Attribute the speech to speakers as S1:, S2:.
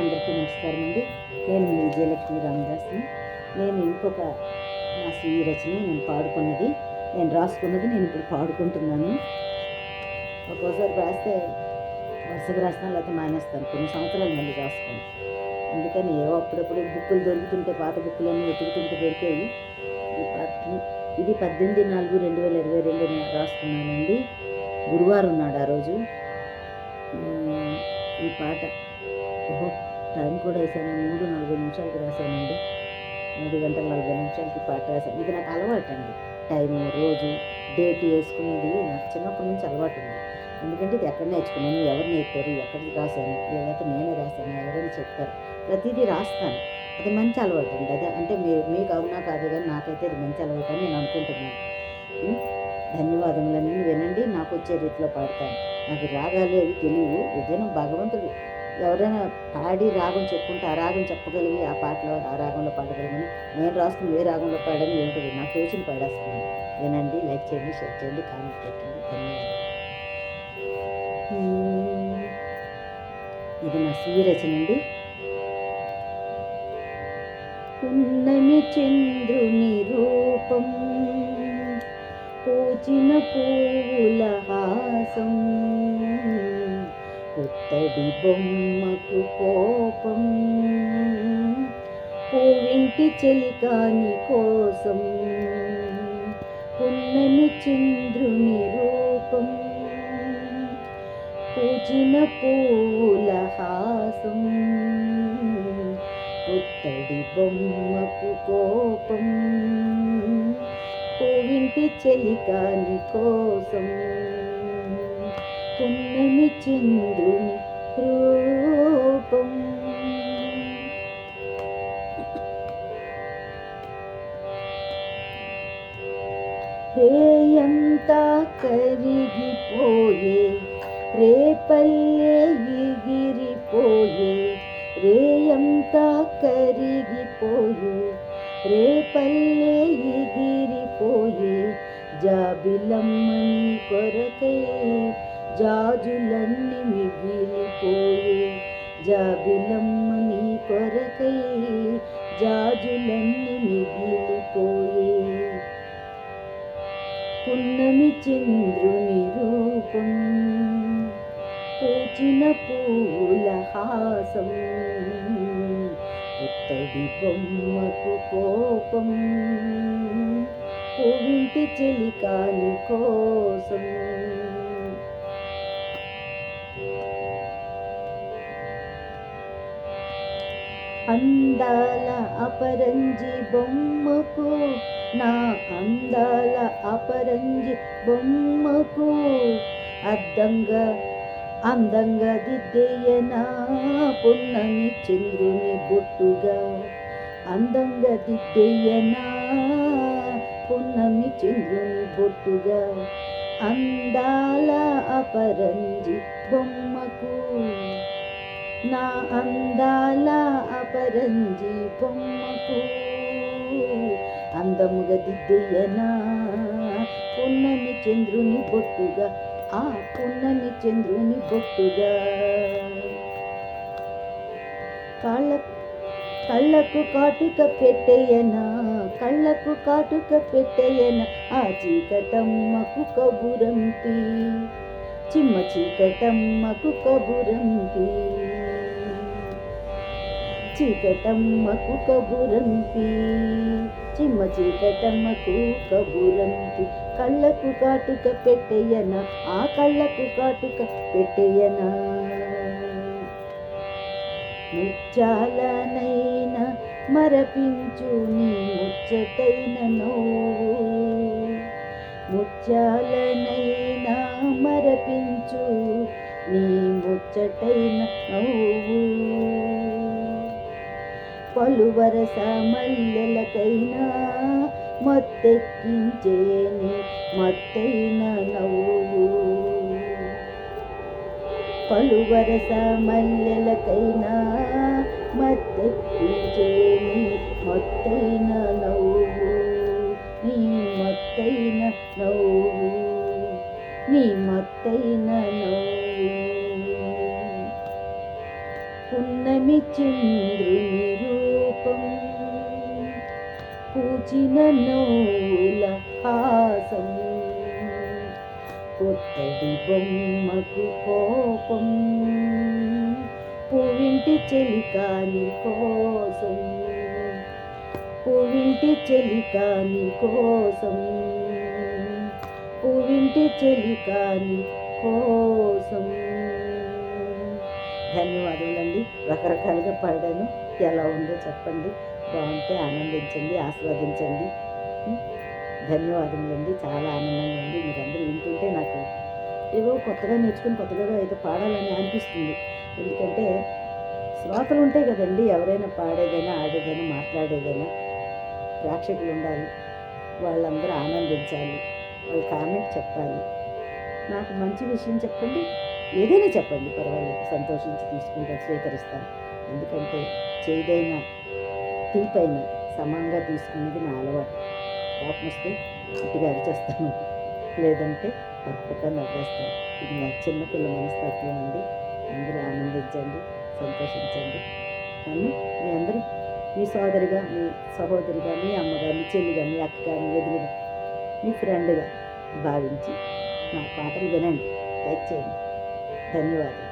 S1: అందరికీ నమస్కారం అండి. నేను మీ విజయలక్ష్మి రామదాస్ని నేను ఇంకొక నా స్వీయ రచన నేను పాడుకున్నది. నేను రాసుకున్నది నేను ఇప్పుడు పాడుకుంటున్నాను. ఒక్కోసారి రాస్తే వరుసగా రాస్తాను లేకపోతే మానేస్తాను. కొన్ని సంవత్సరాలు మళ్ళీ రాసుకోను. అందుకని ఏవో అప్పుడప్పుడు బుక్కులు దొరుకుతుంటే పాత బుక్కులన్నీ వెతుకుతుంటే దొరికేవి. ఇది పద్దెనిమిది నాలుగు రెండు వేల ఇరవై రెండు రాసుకున్నానండి. గురువారం ఉన్నాడు ఆ రోజు. ఈ పాట ఓహో టైం కూడా వేసాను. మూడు నలభై నిమిషాలకి రాశానండి. మూడు గంటల నలభై నిమిషాలకి పాట రాశాను. ఇది నాకు అలవాటు అండి టైము రోజు డేట్ వేసుకునేది నాకు చిన్నప్పటి నుంచి అలవాటు ఉంది ఎందుకంటే ఇది ఎక్కడ నేర్చుకున్నాను? ఎవరు నేర్పారు? ఎక్కడికి రాశాను? లేకపోతే నేనే రాశాను? ఎవరైనా చెప్పారు? ప్రతిదీ రాస్తాను. అది మంచి అలవాటు అండి అదే అంటే మీ మీకు అవునా కాదు కానీ నాకైతే అది మంచి అలవాటు అని నేను అనుకుంటున్నాను. ధన్యవాదములన్నీ వినండి. నాకు వచ్చే రీతిలో పాడతాను. నాకు రాగాలు అవి తెలియవు. ఏదైనా భగవంతుడు ఎవరైనా పాడి రాగం చెప్పుకుంటే ఆ రాగం చెప్పగలిగి ఆ పాటలో ఆ రాగంలో పాడగలిగని నేను రాసుకుని ఏ రాగంలో పాడని ఏమిటది నాకు తోచిన పాడేస్తున్నాను. వినండి లైక్ చేయండి షేర్ చేయండి కామెంట్ పెట్టండి. ధన్యవాదాలు. ఇది నా స్వీయ రచన అండి. పున్నమి చంద్రుని రూపం పూచిన పువ్వుల అతడి బొమ్మకు కోపం. పూవింటి చెలికాని కోసం పున్నమి చంద్రుని రూపం. పూజిన పూల హాసం పుత్తడి బొమ్మకు కోపం. పూవింటి చెలికాని కోసం పున్నమి చంద్రుని రూపం. రేయంతా కరిగిపోయే రేపల్లె ఎగిరిపోయే రేయంతా కరిగిపోయే రేపల్లె ఎగిరిపోయే జాబిలమ్మని కొరకే జాజులన్నీ మిగిలిపోయే జాబిలమ్మని కొరకై జాజులన్నీ మిగిలిపోయే. పున్నమి చంద్రుని రూపం పూచిన పూల హాసం పుత్తడి బొమ్మకు కోపం పువ్వింటి చెలికాని కోసం. అందాల అపరంజి బొమ్మకు నా అందాల అపరంజి బొమ్మకు అద్దంగా అందంగా దిద్దెయ్యనా పున్నమి చంద్రుని బొట్టుగా. అందంగా దిద్దెయ్యనా పున్నమి చంద్రుని బొట్టుగా. అందాల అపరంజి బొమ్మకు నా అందాల అపరంజి బొమ్మకు అందముగా దిద్దయ్యనా పున్నమి చంద్రుని బొట్టుగా ఆ పున్నమి చంద్రుని బొట్టుగా. కాళ్ళ కళ్ళకు కాటుక పెట్టయ్యనా కళ్ళకు కాటుక పెట్టయ్యనా. ఆ చీకటమ్మకు కబురంపి చిమ్మ చీకటమ్మకు కబురంపి చీకటమ్మకు కబురంపి చిమ్మ చీకటమ్మకు కబురంపి కళ్ళకు కాటుక పెట్టేయనా ఆ కళ్ళకు కాటుక పెట్టేయనా ముచ్చాలనైన మరపించు నీ ముచ్చటైన నోవు ముత్యాలనైనా మరపించు నీ ముచ్చటైన నవ్వు పలువరస మల్లెలకైనా మత్తెక్కించేని మత్తైన నవ్వు పలువరస మల్లెలకైనా మత్తెక్కించేని మత్తైన నవ్వు నీ మత్తైన నవ్వు నీ మత్తైన నవ్వు పున్నమి చంద్రు పూచిన నూల హాసం కొత్తడి బొమ్మకు కోపం పువ్వింటి చెలికాని కోసం. పువ్వింటి చెలికాని కోసం పువ్వింటి చెలికాని కోసం. ధన్యవాదములండి. రకరకాలుగా పాడాను. ఎలా ఉందో చెప్పండి. బాగుంటే ఆనందించండి ఆస్వాదించండి. ధన్యవాదములండి చాలా ఆనందంగా ఉంది మీరందరూ వింటుంటే నాకు ఏవో కొత్తగా నేర్చుకుని కొత్తగా ఏదో పాడాలని అనిపిస్తుంది. ఎందుకంటే శ్రోతలు ఉంటాయి కదండి ఎవరైనా పాడేదైనా ఆడేదైనా మాట్లాడేదైనా ప్రేక్షకులు ఉండాలి వాళ్ళందరూ ఆనందించాలి వాళ్ళు కామెంట్ చెప్పాలి. నాకు మంచి విషయం చెప్పండి ఏదైనా చెప్పండి పర్వాలేదు సంతోషించి తీసుకుంటాను స్వీకరిస్తాను. ఎందుకంటే చేదైన తీపైన సమంగా తీసుకునేది నా అలవాటు. కోపం వస్తే గట్టిగా అరిచేస్తాను. లేదంటే పక్కగా నవ్వేస్తాను. ఇది నా చిన్నపిల్ల మనస్తత్వం అండి. అందరూ ఆనందించండి సంతోషించండి. నన్ను మీ అందరూ మీ సోదరిగా మీ సహోదరిగా మీ అమ్మగా మీ చెల్లిగా మీ అక్కగా మీ వదిలిగా మీ ఫ్రెండ్గా భావించి నా పాటలు వినండి లైక్ చేయండి. ధన్యవాదాలు.